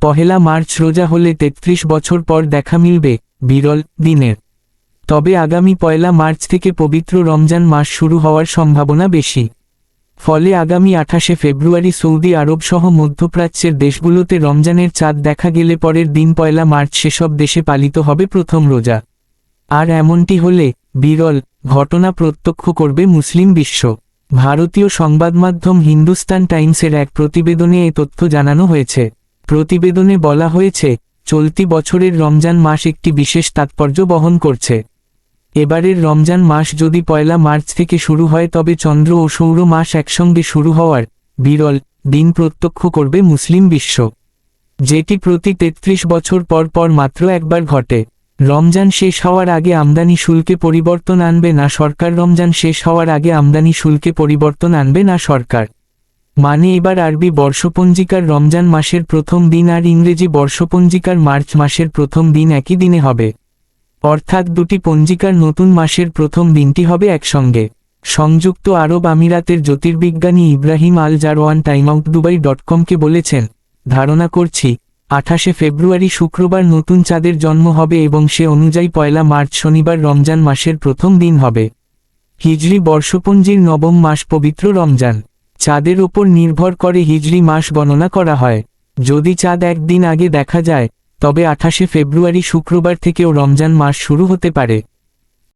পহেলা March রোজা হলে তেত্রিশ বছর পর দেখা মিলবে, বিরল দিনের। তবে আগামী পয়লা মার্চ থেকে পবিত্র রমজান মাস শুরু হওয়ার সম্ভাবনা বেশি। ফলে আগামী আঠাশে ফেব্রুয়ারি সৌদি আরব সহ মধ্যপ্রাচ্যের দেশগুলোতে রমজানের চাঁদ দেখা গেলে পরের দিন পয়লা মার্চ সেসব দেশে পালিত হবে প্রথম রোজা। আর এমনটি হলে বিরল ঘটনা প্রত্যক্ষ করবে মুসলিম বিশ্ব। ভারতীয় সংবাদমাধ্যম হিন্দুস্তান টাইমসের এক প্রতিবেদনে এ তথ্য জানানো হয়েছে। প্রতিবেদনে বলা হয়েছে, চলতি বছরের রমজান মাস একটি বিশেষ তাৎপর্য বহন করছে। এবারের রমজান মাস যদি পয়লা মার্চ থেকে শুরু হয় তবে চন্দ্র ও সৌর মাস একসঙ্গে শুরু হওয়ার বিরল দিন প্রত্যক্ষ করবে মুসলিম বিশ্ব। যেটি প্রতি তেত্রিশ বছর পর পর মাত্র একবার ঘটে। রমজান শেষ হওয়ার আগে আমদানি শুল্কে পরিবর্তন আনবে না সরকার। রমজান শেষ হওয়ার আগে আমদানি শুল্কে পরিবর্তন আনবে না সরকার। মানে এবার আরবি বর্ষপঞ্জিকার রমজান মাসের প্রথম দিন আর ইংরেজি বর্ষপঞ্জিকার মার্চ মাসের প্রথম দিন একই দিনে হবে। অর্থাৎ দুটি পঞ্জিকার নতুন মাসের প্রথম দিনটি হবে একসঙ্গে। সংযুক্ত আরব আমিরাতের জ্যোতির্বিজ্ঞানী Ibrahim Al Jarwan Timeout Dubai dot কমকে বলেছেন, ধারণা করছি, আঠাশে ফেব্রুয়ারি শুক্রবার নতুন চাঁদের জন্ম হবে এবং সে অনুযায়ী পয়লা মার্চ শনিবার রমজান মাসের প্রথম দিন হবে। হিজরি বর্ষপঞ্জির নবম মাস পবিত্র রমজান। চাঁদের ওপর নির্ভর করে হিজড়ি মাস গণনা করা হয়। যদি চাঁদ একদিন আগে দেখা যায়, তবে আঠাশে ফেব্রুয়ারি শুক্রবার থেকেও রমজান মাস শুরু হতে পারে।